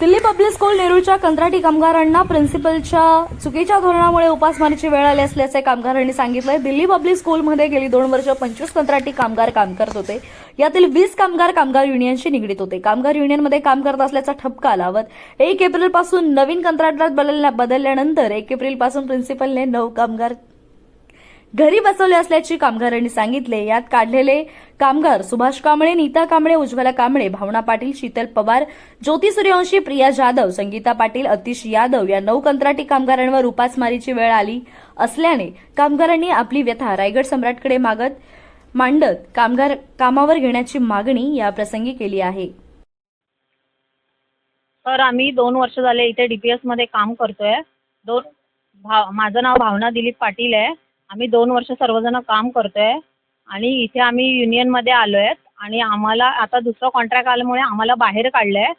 Delhi public school नेरूळच्या कंत्राटी कामगारांना प्रिन्सिपलच्या चुकीच्या धोरणामुळे उपासमारीची वेळ आली असल्याचे कामगारांनी सांगितलंय. दिल्ली पब्लिक स्कूलमध्ये गेली दोन वर्ष पंचवीस कंत्राटी कामगार काम करत होते. यातील वीस कामगार कामगार युनियनशी निगडीत होते. कामगार युनियनमध्ये काम करत असल्याचा ठपका लावत एक एप्रिलपासून नवीन कंत्राटदार बदलल्या- बदलल्यानंतर एक एप्रिलपासून प्रिन्सिपलने नऊ कामगार घरी बसवले असल्याची कामगारांनी सांगितले. यात काढलेले कामगार सुभाष कांबळे नीता कांबळे उज्ज्वला कांबळे भावना पाटील शीतल पवार ज्योती सूर्यवंशी प्रिया जाधव संगीता पाटील अतिश यादव या नऊ कंत्राटी कामगारांवर उपासमारीची वेळ आली असल्याने कामगारांनी आपली व्यथा रायगड सम्राटकडे मागत मांडत कामगार कामावर घेण्याची मागणी या प्रसंगी केली आहे. तर आम्ही दोन वर्ष झाले इथे डी पी एसमध्ये काम करतोय. दोन भाव माझं नाव भावना दिलीप पाटील आहे. आम्ही दोन वर्ष सर्वजणं काम करतो आहे आणि इथे आम्ही युनियनमध्ये आलो आहेत आणि आम्हाला आता दुसरं कॉन्ट्रॅक्ट आल्यामुळे आम्हाला बाहेर काढलं आहे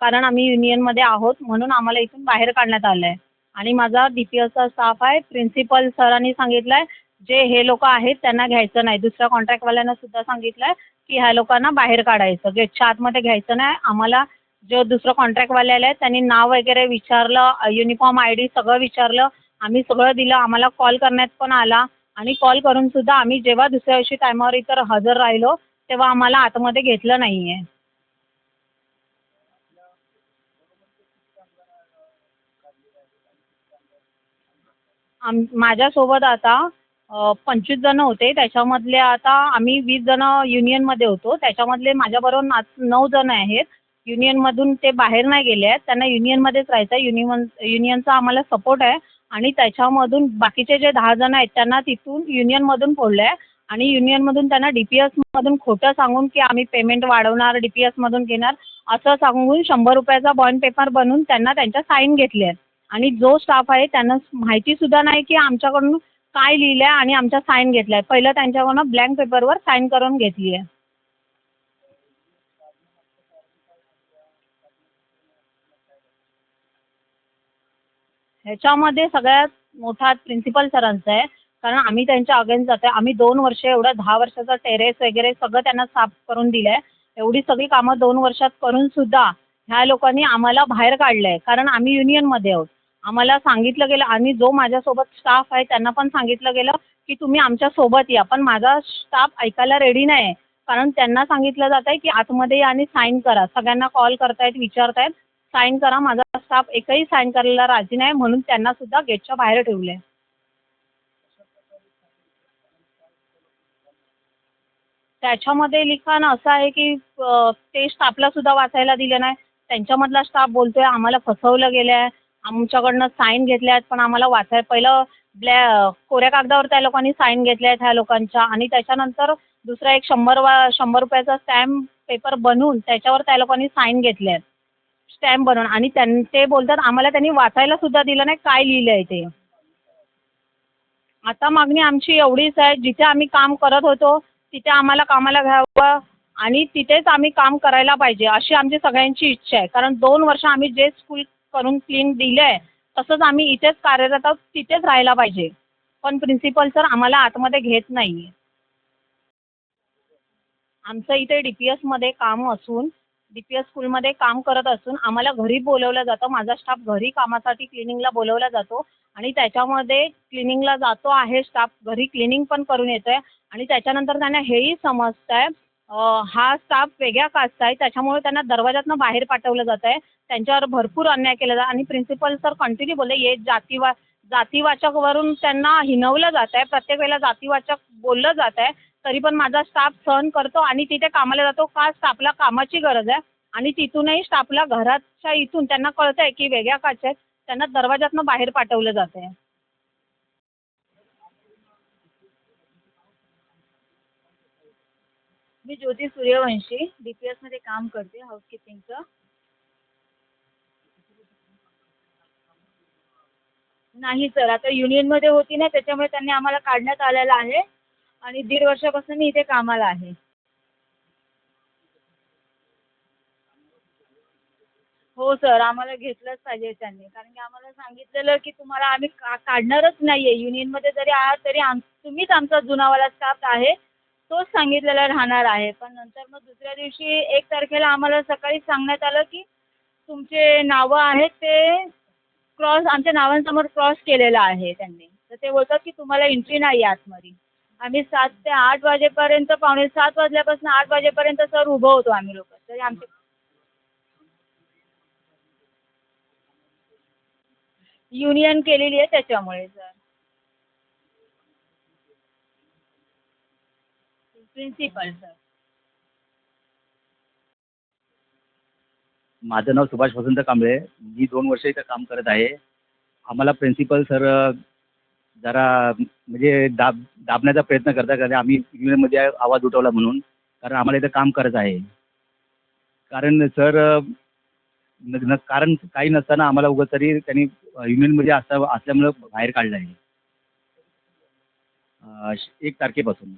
कारण आम्ही युनियनमध्ये आहोत म्हणून आम्हाला इथून बाहेर काढण्यात आलं आहे आणि माझा डी पी एसचा स्टाफ आहे प्रिन्सिपल सरांनी सांगितलं आहे जे हे लोक आहेत त्यांना घ्यायचं नाही. दुसऱ्या कॉन्ट्रॅक्टवाल्यांना सुद्धा सांगितलं आहे की ह्या लोकांना बाहेर काढायचं. गेटच्या आतमध्ये घ्यायचं नाही. आम्हाला जो दुसरं कॉन्ट्रॅक्टवाले आले आहेत त्यांनी नाव वगैरे विचारलं युनिफॉर्म आय डी सगळं विचारलं. आम्ही सगळं दिलं आम्हाला कॉल करण्यात पण आला. आणि कॉल करूनसुद्धा आम्ही जेव्हा दुसऱ्या दिवशी टायमावर इतर हजर राहिलो तेव्हा आम्हाला आतमध्ये घेतलं नाही आहे आम माझ्यासोबत आता पंचवीस जणं होते. त्याच्यामधले आता आम्ही वीस जणं युनियनमध्ये होतो. त्याच्यामधले माझ्याबरोबर ना नऊ जणं आहेत. युनियनमधून ते बाहेर नाही गेले आहेत. त्यांना युनियनमध्येच राहायचं आहे युनिमन युनियनचा आम्हाला सपोर्ट आहे. आणि त्याच्यामधून बाकीचे जे दहा जण आहेत त्यांना तिथून युनियनमधून फोडलं आहे आणि युनियनमधून त्यांना डी पी एसमधून खोटं सांगून की आम्ही पेमेंट वाढवणार डी पी एसमधून घेणार असं सांगून शंभर रुपयाचा बॉन्ड पेपर बनवून त्यांना त्यांच्या साईन घेतली आहे आणि जो स्टाफ आहे त्यांना माहितीसुद्धा नाही की आमच्याकडून काय लिहिलं आहे आणि आमच्या साईन घेतल्या. आहे पहिलं त्यांच्याकडून ब्लँक पेपरवर साईन करून घेतली आहे. ह्याच्यामध्ये सगळ्यात मोठा प्रिन्सिपल सरांचा आहे. कारण आम्ही त्यांच्या अगेन्स्ट जातो आहे आम्ही दोन वर्ष एवढं दहा वर्षाचा टेरेस वगैरे सगळं त्यांना साफ करून दिलं आहे एवढी सगळी कामं दोन वर्षात करून सुद्धा ह्या लोकांनी आम्हाला बाहेर काढलं आहे कारण आम्ही युनियनमध्ये आहोत. आम्हाला सांगितलं गेलं आणि जो माझ्यासोबत स्टाफ आहे त्यांना पण सांगितलं गेलं की तुम्ही आमच्यासोबत या. पण माझा स्टाफ ऐकायला रेडी नाही आहे कारण त्यांना सांगितलं जात आहे की आतमध्ये या आणि साईन करा. सगळ्यांना कॉल करतायत विचारतायत. साईन करा. माझा स्टाफ एकही साईन करायला राजी नाही म्हणून त्यांना सुद्धा गेटच्या बाहेर ठेवलं आहे त्याच्यामध्ये लिखाण असं आहे की ते स्टाफला सुद्धा वाचायला दिलं नाही. त्यांच्यामधला स्टाफ बोलतोय आम्हाला फसवलं गेलं आहे आमच्याकडनं साईन घेतल्या आहेत पण आम्हाला वाचाय पहिलं ब्लॅ कोऱ्या कागदावर त्या लोकांनी साईन घेतल्या आहेत ह्या लोकांच्या. आणि त्याच्यानंतर दुसरा एक शंभर वा शंभर रुपयाचा स्टॅम्प पेपर बनवून त्याच्यावर त्या लोकांनी साईन घेतल्या आहेत स्टॅम्प बनवून. आणि त्यां ते बोलतात आम्हाला त्यांनी वाचायला सुद्धा दिलं नाही काय लिहिलं आहे ते. आता मागणी आमची एवढीच आहे जिथे आम्ही काम करत होतो तिथे आम्हाला कामाला घ्यावं आणि तिथेच आम्ही काम करायला पाहिजे अशी आमची सगळ्यांची इच्छा आहे. कारण दोन वर्ष आम्ही जे स्कूल करून क्लीन दिलं आहे तसंच आम्ही इथेच कार्यरत आहोत तिथेच राहायला पाहिजे. पण प्रिन्सिपल सर आम्हाला आतमध्ये घेत नाही आहे आमचं इथे डी पी एसमध्ये काम असून डी पी एस स्कूलमध्ये काम करत असून आम्हाला घरी बोलवलं जातं. माझा स्टाफ घरी कामासाठी क्लिनिंगला बोलवला जातो आणि त्याच्यामध्ये क्लिनिंगला जातो आहे स्टाफ घरी क्लिनिंग पण करून येतो आहे आणि त्याच्यानंतर त्यांना हेही समजतं आहे हा स्टाफ वेगळ्या कास्टचा आहे. त्याच्यामुळे त्यांना दरवाजातून बाहेर पाठवलं जात आहे त्यांच्यावर भरपूर अन्याय केला जात आणि प्रिन्सिपल सर कंटिन्यू बोलले ये जातीवा जातीवाचकवरून त्यांना हिनवलं जात आहे प्रत्येक वेळेला जातीवाचक बोललं जात आहे तरी पण माझा स्टाफ सहन करतो आणि तिथे कामाला जातो का स्टाफला कामाची गरज आहे. आणि तिथूनही स्टाफला घराच्या इथून त्यांना कळतं आहे की वेगळ्या काच आहेत. त्यांना दरवाजातून बाहेर पाठवलं जात आहे मी ज्योती सूर्यवंशी डी पी एसमध्ये काम करते हाऊसकीपिंगचं नाही सर आता युनियनमध्ये होती ना त्याच्यामुळे त्यांनी आम्हाला काढण्यात आलेलं आहे. आणि दीड वर्षापासून मी इथे कामाला आहे. हो सर आम्हाला घेतलंच पाहिजे त्यांनी. कारण की आम्हाला सांगितलेलं की तुम्हाला आम्ही का काढणारच नाही आहे युनियनमध्ये जरी आहात तरी आम तुम्हीच आमचा जुनावाला स्टाफ आहे. तोच सांगितलेला राहणार आहे. पण नंतर मग दुसऱ्या दिवशी एक तारखेला आम्हाला सकाळी सांगण्यात आलं की तुमचे नावं आहेत ते क्रॉस आमच्या नावांसमोर क्रॉस केलेलं आहे त्यांनी. तर ते बोलतात की तुम्हाला एंट्री नाही आहे आतमध्ये. आम्ही सात ते आठ वाजेपर्यंत पावणे सात वाजल्यापासून आठ वाजेपर्यंत सर उभं होतो आम्ही लोक. तरी आमचे युनियन केलेली आहे त्याच्यामुळे सर. Principal sir. माझं नाव सुभाष वसंत कांबळे. मी दोन वर्ष इथं काम करत आहे. आम्हाला प्रिन्सिपल सर जरा म्हणजे दाब दाबण्याचा प्रयत्न करता कारण आम्ही युनियनमध्ये आवाज उठवला म्हणून. कारण आम्हाला इथं काम करत आहे. कारण सर न न- कारण काही नसताना आम्हाला उगाच तरी त्यांनी युनियनमध्ये असता असल्यामुळं बाहेर काढलं आहे. एक तारखेपासून.